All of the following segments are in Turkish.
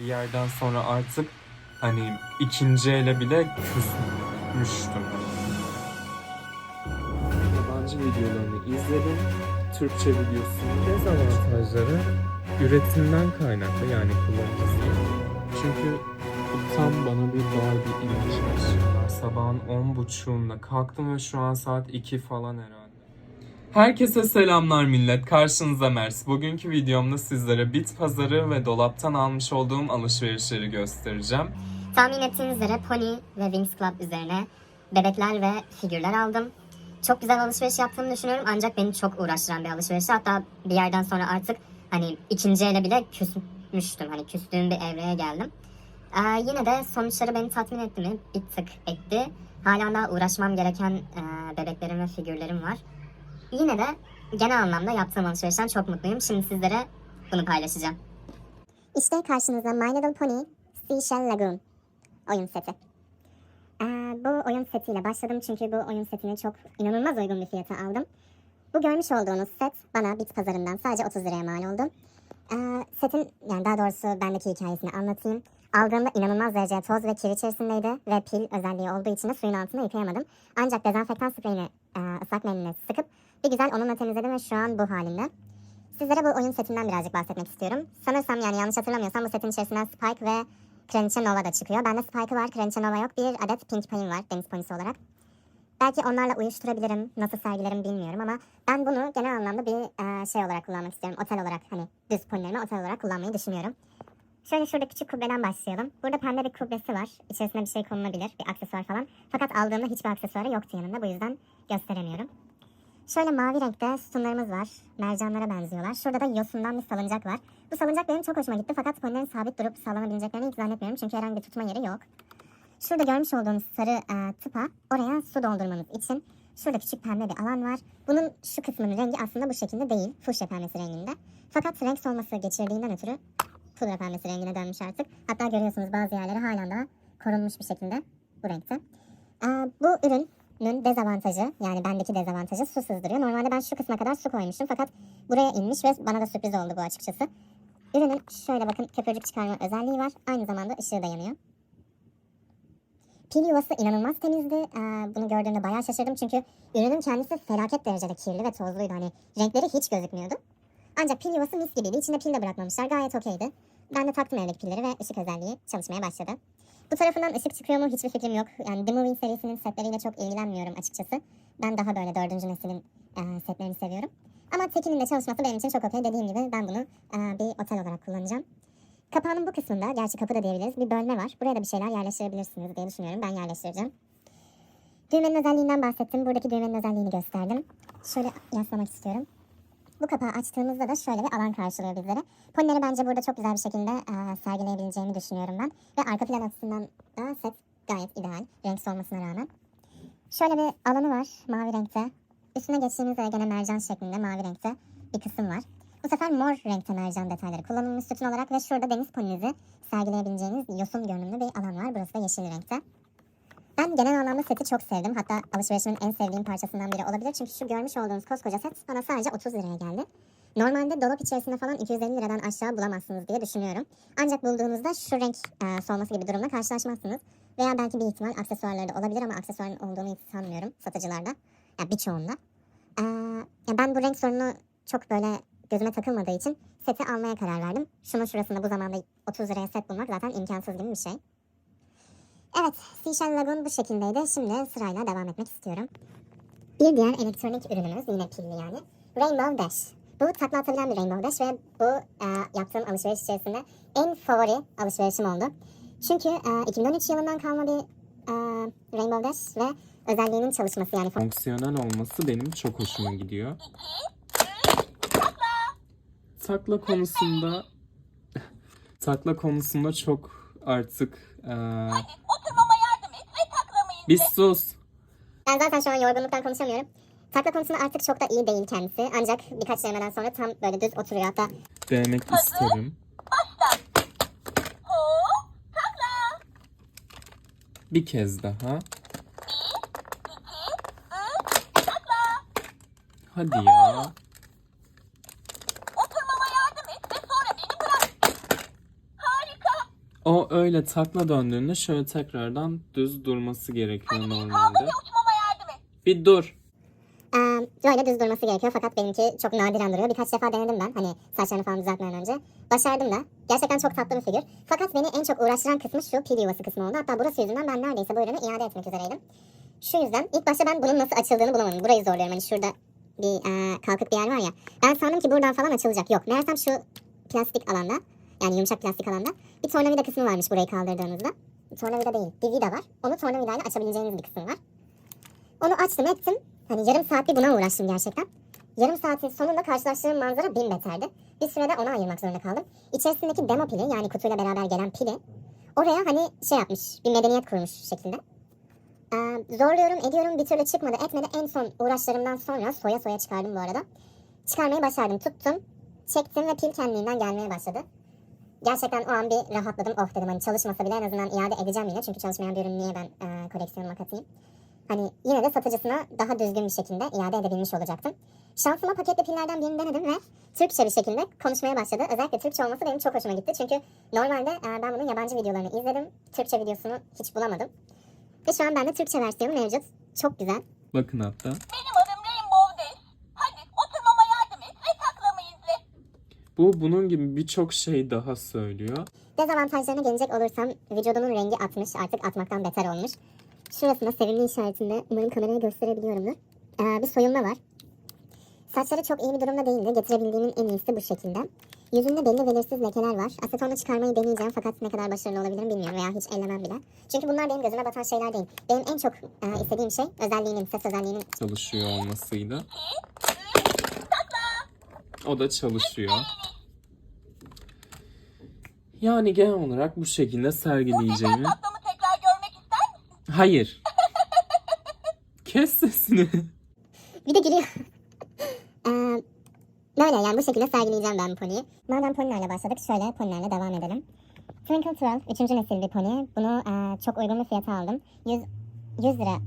Bir yerden sonra artık hani ikinci ele bile küsmüştüm. Yabancı videolarını izledim. Türkçe videosunu dezavantajları üretimden kaynaklı yani kullanıcısı. Çünkü bu tam bana bir Barbie imajı yaşıyorlar. Sabahın 10.30'unda kalktım ve şu an saat 2 falan herhalde. Herkese selamlar millet. Karşınızda Mers. Bugünkü videomda sizlere bit pazarı ve dolaptan almış olduğum alışverişleri göstereceğim. Tahmin ettiğiniz üzere Pony ve Wings Club üzerine bebekler ve figürler aldım. Çok güzel alışveriş yaptığımı düşünüyorum ancak beni çok uğraştıran bir alışverişti. Hatta bir yerden sonra artık hani ikinci ele bile küsmüştüm. Hani küstüğüm bir evreye geldim. Ee, yine de sonuçları beni tatmin etti mi? Bir tık etti. Hala daha uğraşmam gereken e, bebeklerim ve figürlerim var. Yine de genel anlamda yaptığım alışverişten çok mutluyum. Şimdi sizlere bunu paylaşacağım. İşte karşınızda My Little Pony Seashell Lagoon oyun seti. Ee, bu oyun setiyle başladım çünkü bu oyun setini çok inanılmaz uygun bir fiyata aldım. Bu görmüş olduğunuz set bana bit pazarından sadece 30 liraya mal oldu. Ee, setin yani daha doğrusu bendeki hikayesini anlatayım. Aldığımda inanılmaz derecede toz ve kir içerisindeydi ve pil özelliği olduğu için de suyun altında yıkayamadım. Ancak dezenfektan spreyini e, ıslak mendille sıkıp bir güzel onunla temizledim ve şu an bu halinde. Sizlere bu oyun setinden birazcık bahsetmek istiyorum. Sanırsam yani yanlış hatırlamıyorsam bu setin içerisinden Spike ve Kraliçe Nova da çıkıyor. Bende Spike'ı var, Kraliçe Nova yok. Bir adet Pink Pay'im var deniz ponisi olarak. Belki onlarla uyuşturabilirim, nasıl sergilerim bilmiyorum ama ben bunu genel anlamda bir e, şey olarak kullanmak istiyorum. Otel olarak hani düz ponilerimi otel olarak kullanmayı düşünüyorum. Şöyle şurada küçük kubbeden başlayalım. Burada pembe bir kubbesi var. İçerisine bir şey konulabilir, bir aksesuar falan. Fakat aldığımda hiçbir aksesuarı yoktu yanında. Bu yüzden gösteremiyorum. Şöyle mavi renkte sütunlarımız var. Mercanlara benziyorlar. Şurada da yosundan bir salıncak var. Bu salıncak benim çok hoşuma gitti fakat ponilerin sabit durup sallanabileceklerini hiç zannetmiyorum çünkü herhangi bir tutma yeri yok. Şurada görmüş olduğunuz sarı e, tıpa oraya su doldurmanız için şurada küçük pembe bir alan var. Bunun şu kısmının rengi aslında bu şekilde değil. Fuşya pembesi renginde. Fakat renk solması geçirdiğinden ötürü pudra pembesi rengine dönmüş artık. Hatta görüyorsunuz bazı yerleri halen daha korunmuş bir şekilde bu renkte. E, bu ürünün dezavantajı yani bendeki dezavantajı su sızdırıyor. Normalde ben şu kısma kadar su koymuştum fakat buraya inmiş ve bana da sürpriz oldu bu açıkçası. Ürünün şöyle bakın köpürcük çıkarma özelliği var. Aynı zamanda ışığı da yanıyor. Pil yuvası inanılmaz temizdi. Ee, bunu gördüğümde bayağı şaşırdım çünkü ürünün kendisi felaket derecede kirli ve tozluydu. Hani renkleri hiç gözükmüyordu. Ancak pil yuvası mis gibiydi. İçinde pil de bırakmamışlar. Gayet okeydi. Ben de taktım evdeki pilleri ve ışık özelliği çalışmaya başladı. Bu tarafından ışık çıkıyor mu hiçbir fikrim yok. Yani The Moving serisinin setleriyle çok ilgilenmiyorum açıkçası. Ben daha böyle dördüncü neslin e, setlerini seviyorum. Ama tekinin de çalışması benim için çok okey. Dediğim gibi ben bunu e, bir otel olarak kullanacağım. Kapağının bu kısmında, gerçi kapı da diyebiliriz, bir bölme var. Buraya da bir şeyler yerleştirebilirsiniz diye düşünüyorum. Ben yerleştireceğim. Düğmenin özelliğinden bahsettim. Buradaki düğmenin özelliğini gösterdim. Şöyle yaslamak istiyorum. Bu kapağı açtığımızda da şöyle bir alan karşılıyor bizlere. Ponileri bence burada çok güzel bir şekilde e, sergileyebileceğimi düşünüyorum ben. Ve arka plan açısından da set gayet ideal. Renk olmasına rağmen. Şöyle bir alanı var mavi renkte. Üstüne geçtiğimizde gene mercan şeklinde mavi renkte bir kısım var. Bu sefer mor renkte mercan detayları kullanılmış sütun olarak ve şurada deniz poninizi sergileyebileceğiniz yosun görünümlü bir alan var. Burası da yeşil renkte. Ben genel anlamda seti çok sevdim. Hatta alışverişimin en sevdiğim parçasından biri olabilir. Çünkü şu görmüş olduğunuz koskoca set bana sadece 30 liraya geldi. Normalde dolap içerisinde falan 250 liradan aşağı bulamazsınız diye düşünüyorum. Ancak bulduğunuzda şu renk e, solması gibi durumla karşılaşmazsınız. Veya belki bir ihtimal aksesuarları da olabilir ama aksesuarın olduğunu hiç sanmıyorum satıcılarda. Ya birçoğunda. Ee, ya ben bu renk sorunu çok böyle gözüme takılmadığı için seti almaya karar verdim. Şunun şurasında bu zamanda 30 liraya set bulmak zaten imkansız gibi bir şey. Evet, Seashell Lagoon bu şekildeydi. Şimdi sırayla devam etmek istiyorum. Bir diğer elektronik ürünümüz yine pilli yani. Rainbow Dash. Bu takla atabilen bir Rainbow Dash ve bu e, yaptığım alışveriş içerisinde en favori alışverişim oldu. Çünkü e, 2013 yılından kalma bir e, Rainbow Dash ve özelliğinin çalışması yani Fonksiyonel olması benim çok hoşuma gidiyor. Takla konusunda takla konusunda çok artık eee bir sus. Ben zaten şu an yorgunluktan konuşamıyorum. Takla konusunda artık çok da iyi değil kendisi. Ancak birkaç denemeden sonra tam böyle düz oturuyor. Hatta Denemek isterim. Hop, takla. Bir kez daha. Hadi ya. Oturmama yardım et ve sonra beni bırak. Harika. O öyle takla döndüğünde şöyle tekrardan düz durması gerekiyor Kaldır normalde. uçmama yardım et. Bir dur. Ee, böyle düz durması gerekiyor fakat benimki çok nadiren duruyor. Birkaç defa denedim ben hani saçlarını falan düzeltmeden önce. Başardım da. Gerçekten çok tatlı bir figür. Fakat beni en çok uğraştıran kısmı şu pil yuvası kısmı oldu. Hatta burası yüzünden ben neredeyse bu ürünü iade etmek üzereydim. Şu yüzden ilk başta ben bunun nasıl açıldığını bulamadım. Burayı zorluyorum. Hani şurada bir e, kalkık bir yer var ya. Ben sandım ki buradan falan açılacak. Yok. Meğersem şu plastik alanda yani yumuşak plastik alanda bir tornavida kısmı varmış burayı kaldırdığınızda. Tornavida değil. Bir vida var. Onu tornavidayla açabileceğiniz bir kısım var. Onu açtım ettim. Hani yarım saat bir buna uğraştım gerçekten. Yarım saatin sonunda karşılaştığım manzara bin beterdi. Bir sürede ona ayırmak zorunda kaldım. İçerisindeki demo pili yani kutuyla beraber gelen pili oraya hani şey yapmış bir medeniyet kurmuş şekilde. Ee, zorluyorum ediyorum bir türlü çıkmadı etmedi. En son uğraşlarımdan sonra soya soya çıkardım bu arada. Çıkarmayı başardım tuttum. Çektim ve pil kendiliğinden gelmeye başladı. Gerçekten o an bir rahatladım. Oh dedim hani çalışmasa bile en azından iade edeceğim yine. Çünkü çalışmayan bir ürünü niye ben e, koleksiyonuma katayım. Hani yine de satıcısına daha düzgün bir şekilde iade edebilmiş olacaktım. Şansıma paketli pillerden birini denedim ve Türkçe bir şekilde konuşmaya başladı. Özellikle Türkçe olması benim çok hoşuma gitti. Çünkü normalde e, ben bunun yabancı videolarını izledim. Türkçe videosunu hiç bulamadım. Ve şu an bende Türkçe versiyonu mevcut. Çok güzel. Bakın hatta. Benim adım Rainbow Dash. Hadi oturmama yardım et ve taklamı izle. Bu bunun gibi birçok şey daha söylüyor. Dezavantajlarına gelecek olursam vücudumun rengi atmış. Artık atmaktan beter olmuş. Şurasında sevimli işaretinde umarım kameraya gösterebiliyorumdur. Ee, bir soyulma var. Saçları çok iyi bir durumda değildi. Getirebildiğimin en iyisi bu şekilde. Yüzünde belli belirsiz lekeler var. Asetonla çıkarmayı deneyeceğim fakat ne kadar başarılı olabilirim bilmiyorum veya hiç ellemem bile. Çünkü bunlar benim gözüme batan şeyler değil. Benim en çok e, istediğim şey özelliğinin, ses özelliğinin Çalışıyor olmasıyla. O da çalışıyor. Yani genel olarak bu şekilde sergileyeceğimi... Taklamı tekrar görmek ister misin? Hayır. Kes sesini. Bir de gülüyor. Eee, böyle yani bu şekilde sergileyeceğim ben poniyi. Madem ponilerle başladık şöyle ponilerle devam edelim. Twinkle Twirl 3. nesil bir pony. Bunu eee, çok uygun bir fiyata aldım. 100, 100 liradı.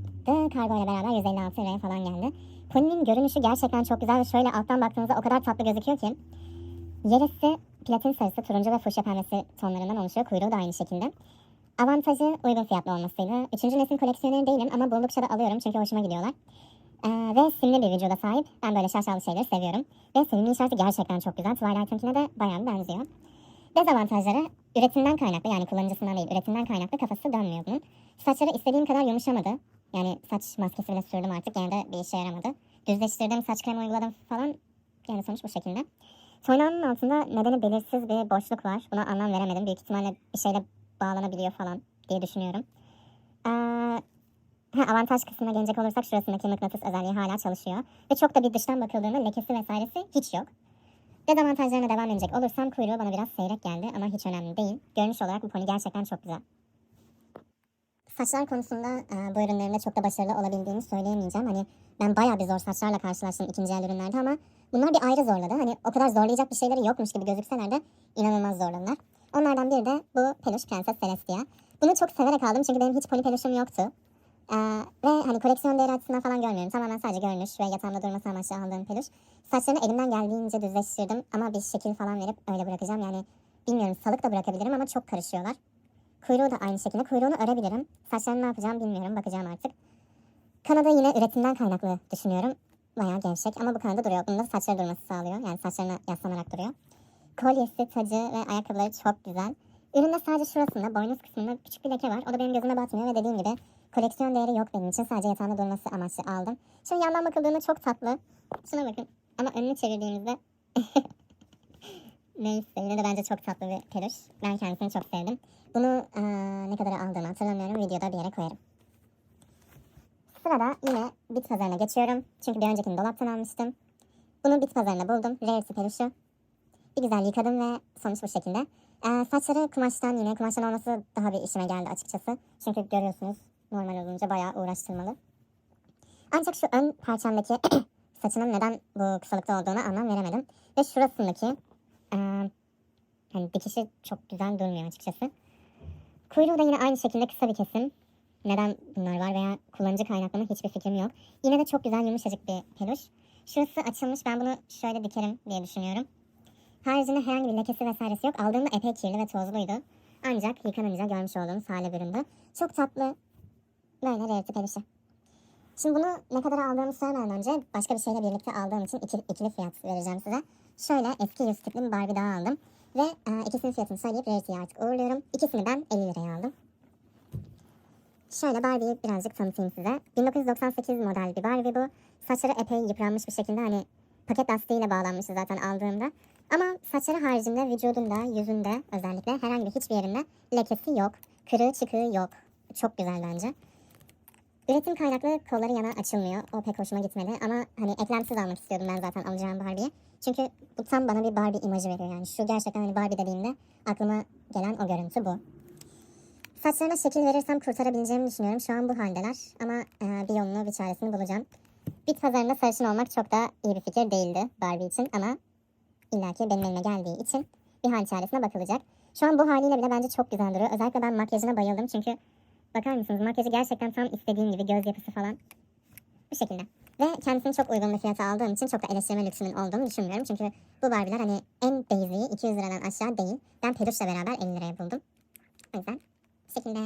Kargo ile beraber 156 liraya falan geldi. Poninin görünüşü gerçekten çok güzel ve şöyle alttan baktığınızda o kadar tatlı gözüküyor ki. Yerisi platin sarısı, turuncu ve fuşya pembesi tonlarından oluşuyor. Kuyruğu da aynı şekilde. Avantajı uygun fiyatlı olmasıyla. Üçüncü nesil koleksiyoneri değilim ama buldukça da alıyorum çünkü hoşuma gidiyorlar. Ee, ve simli bir vücuda sahip. Ben böyle şaşalı şeyleri seviyorum. Ve simli işareti gerçekten çok güzel. Twilight'ınkine de bayağı benziyor. Dezavantajları üretimden kaynaklı yani kullanıcısından değil üretimden kaynaklı kafası dönmüyor bunun. Saçları istediğim kadar yumuşamadı. Yani saç maskesi sürdüm artık gene de bir işe yaramadı. Düzleştirdim saç kremi uyguladım falan. Yani sonuç bu şekilde. Toynağının altında nedeni belirsiz bir boşluk var. Buna anlam veremedim. Büyük ihtimalle bir şeyle bağlanabiliyor falan diye düşünüyorum. Ee, avantaj kısmına gelecek olursak şurasındaki mıknatıs özelliği hala çalışıyor. Ve çok da bir dıştan bakıldığında lekesi vesairesi hiç yok. Dezavantajlarına devam edecek olursam kuyruğu bana biraz seyrek geldi ama hiç önemli değil. Görünüş olarak bu pony gerçekten çok güzel. Saçlar konusunda e, bu ürünlerimde çok da başarılı olabildiğini söyleyemeyeceğim. Hani ben bayağı bir zor saçlarla karşılaştım ikinci el ürünlerde ama bunlar bir ayrı zorladı. Hani o kadar zorlayacak bir şeyleri yokmuş gibi gözükseler de inanılmaz zorladılar. Onlardan biri de bu peluş Prenses Celestia. Bunu çok severek aldım çünkü benim hiç pony peluşum yoktu. Ee, ve hani koleksiyon değeri açısından falan görmüyorum. Tamamen sadece görünüş ve yatağımda durması amaçlı aldığım peluş. Saçlarını elimden geldiğince düzleştirdim ama bir şekil falan verip öyle bırakacağım. Yani bilmiyorum salık da bırakabilirim ama çok karışıyorlar. Kuyruğu da aynı şekilde. Kuyruğunu örebilirim. Saçlarını ne yapacağım bilmiyorum. Bakacağım artık. Kanada yine üretimden kaynaklı düşünüyorum. Bayağı gevşek ama bu kanada duruyor. Bunda saçları durması sağlıyor. Yani saçlarına yaslanarak duruyor. Kolyesi, tacı ve ayakkabıları çok güzel. Üründe sadece şurasında, boynuz kısmında küçük bir leke var. O da benim gözüme batmıyor ve dediğim gibi koleksiyon değeri yok benim için. Sadece yatağında durması amaçlı aldım. Şimdi yandan bakıldığında çok tatlı. Şuna bakın. Ama önünü çevirdiğimizde Neyse yine de bence çok tatlı bir peluş. Ben kendisini çok sevdim. Bunu eee, ne kadar aldığımı hatırlamıyorum. Videoda bir yere koyarım. Sırada yine bit pazarına geçiyorum. Çünkü bir öncekini dolaptan almıştım. Bunu bit pazarında buldum. Rarity peluşu. Bir güzel yıkadım ve sonuç bu şekilde. Eee, saçları kumaştan yine kumaştan olması daha bir işime geldi açıkçası. Çünkü görüyorsunuz normal olunca bayağı uğraştırmalı. Ancak şu ön parçamdaki saçının neden bu kısalıkta olduğunu anlam veremedim. Ve şurasındaki eee hani dikişi çok güzel durmuyor açıkçası. Kuyruğu da yine aynı şekilde kısa bir kesim. Neden bunlar var veya kullanıcı kaynaklı mı hiçbir fikrim yok. Yine de çok güzel yumuşacık bir peluş. Şurası açılmış ben bunu şöyle dikerim diye düşünüyorum. Haricinde herhangi bir lekesi vesairesi yok. Aldığımda epey kirli ve tozluydu. Ancak yıkanınca görmüş olduğunuz hale büründü. Çok tatlı. Böyle revti perişi. Şimdi bunu ne kadar aldığımı söylemeden önce başka bir şeyle birlikte aldığım için iki, ikili fiyat vereceğim size. Şöyle eski yüz tipli Barbie daha aldım. Ve e, ikisinin fiyatını söyleyip Rarity'yi artık uğurluyorum. İkisini ben 50 liraya aldım. Şöyle Barbie'yi birazcık tanıtayım size. 1998 model bir Barbie bu. Saçları epey yıpranmış bir şekilde hani paket lastiğiyle bağlanmıştı zaten aldığımda. Ama saçları haricinde vücudunda, yüzünde özellikle herhangi bir hiçbir yerinde lekesi yok. Kırığı çıkığı yok. Çok güzel bence. Üretim kaynaklı kolları yana açılmıyor. O pek hoşuma gitmedi ama hani eklemsiz almak istiyordum ben zaten alacağım Barbie'yi. Çünkü bu tam bana bir Barbie imajı veriyor yani. Şu gerçekten hani Barbie dediğimde aklıma gelen o görüntü bu. Saçlarına şekil verirsem kurtarabileceğimi düşünüyorum. Şu an bu haldeler ama e, bir yolunu bir çaresini bulacağım. Bit pazarında sarışın olmak çok da iyi bir fikir değildi Barbie için ama illaki benim elime geldiği için bir hal çaresine bakılacak. Şu an bu haliyle bile bence çok güzel duruyor. Özellikle ben makyajına bayıldım çünkü bakar mısınız makyajı gerçekten tam istediğim gibi göz yapısı falan bu şekilde. Ve kendisini çok uygun bir fiyata aldığım için çok da eleştirme lüksümün olduğunu düşünmüyorum. Çünkü bu Barbie'ler hani en basic'i 200 liradan aşağı değil. Ben peluşla beraber 50 liraya buldum. O yüzden bu şekilde.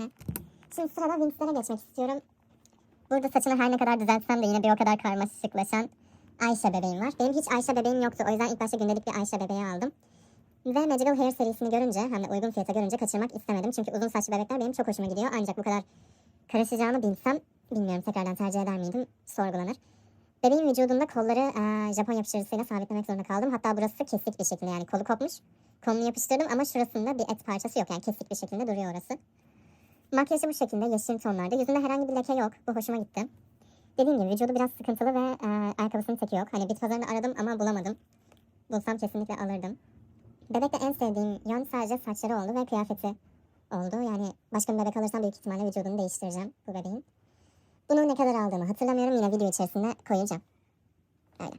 Şimdi sırada Wings'lere geçmek istiyorum. Burada saçını her ne kadar düzeltsem de yine bir o kadar karmaşıklaşan Ayşe bebeğim var. Benim hiç Ayşe bebeğim yoktu. O yüzden ilk başta gündelik bir Ayşe bebeği aldım. Ve Magical Hair serisini görünce hem de uygun fiyata görünce kaçırmak istemedim. Çünkü uzun saçlı bebekler benim çok hoşuma gidiyor. Ancak bu kadar karışacağını bilsem bilmiyorum tekrardan tercih eder miydim sorgulanır. Bebeğin vücudunda kolları eee, Japon yapıştırıcısıyla sabitlemek zorunda kaldım. Hatta burası kesik bir şekilde yani kolu kopmuş. Kolunu yapıştırdım ama şurasında bir et parçası yok. Yani kesik bir şekilde duruyor orası. Makyajı bu şekilde yeşil tonlarda. Yüzünde herhangi bir leke yok. Bu hoşuma gitti. Dediğim gibi vücudu biraz sıkıntılı ve e, ayakkabısının teki yok. Hani bit pazarını aradım ama bulamadım. Bulsam kesinlikle alırdım. Bebekte en sevdiğim yön sadece saçları oldu ve kıyafeti oldu. Yani başka bir bebek alırsam büyük ihtimalle vücudunu değiştireceğim bu bebeğin. Bunu ne kadar aldığımı hatırlamıyorum. Yine video içerisinde koyacağım. Öyle.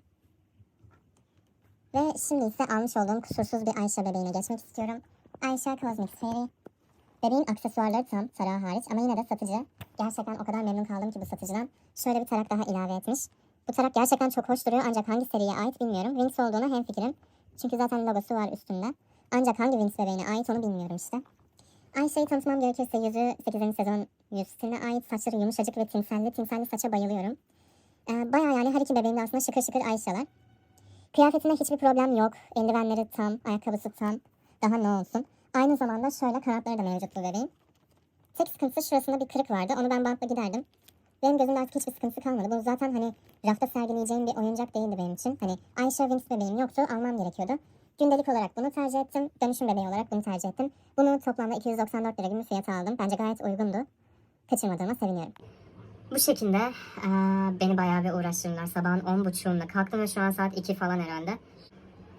Ve şimdi ise almış olduğum kusursuz bir Ayşe bebeğine geçmek istiyorum. Ayşe Cosmetics Fairy. Bebeğin aksesuarları tam, tarağı hariç ama yine de satıcı. Gerçekten o kadar memnun kaldım ki bu satıcıdan. Şöyle bir tarak daha ilave etmiş. Bu tarak gerçekten çok hoş duruyor ancak hangi seriye ait bilmiyorum. Wings olduğuna hemfikirim. Çünkü zaten logosu var üstünde. Ancak hangi Wings bebeğine ait onu bilmiyorum işte. Ayşe'yi tanıtmam gerekirse yüzü 8. sezon yüz stiline ait. Saçları yumuşacık ve timselli. Timselli saça bayılıyorum. Ee, bayağı yani her iki bebeğin de aslında şıkır şıkır Ayşe'ler. Kıyafetinde hiçbir problem yok. Eldivenleri tam, ayakkabısı tam. Daha ne olsun. Aynı zamanda şöyle kanatları da mevcut bu bebeğin. Tek sıkıntısı şurasında bir kırık vardı. Onu ben bantla giderdim. Benim gözümde artık hiçbir sıkıntısı kalmadı. Bu zaten hani rafta sergileyeceğim bir oyuncak değildi benim için. Hani Ayşe Wings bebeğim yoktu. Almam gerekiyordu. Gündelik olarak bunu tercih ettim. Dönüşüm bebeği olarak bunu tercih ettim. Bunu toplamda 294 lira gibi fiyata aldım. Bence gayet uygundu. Kaçırmadığıma seviniyorum. Bu şekilde eee, beni bayağı bir uğraştırdılar. Sabahın 10.30'unda kalktım ve şu an saat 2 falan herhalde.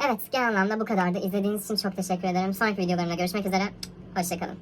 Evet genel anlamda bu kadardı. İzlediğiniz için çok teşekkür ederim. Sonraki videolarımda görüşmek üzere. Hoşçakalın.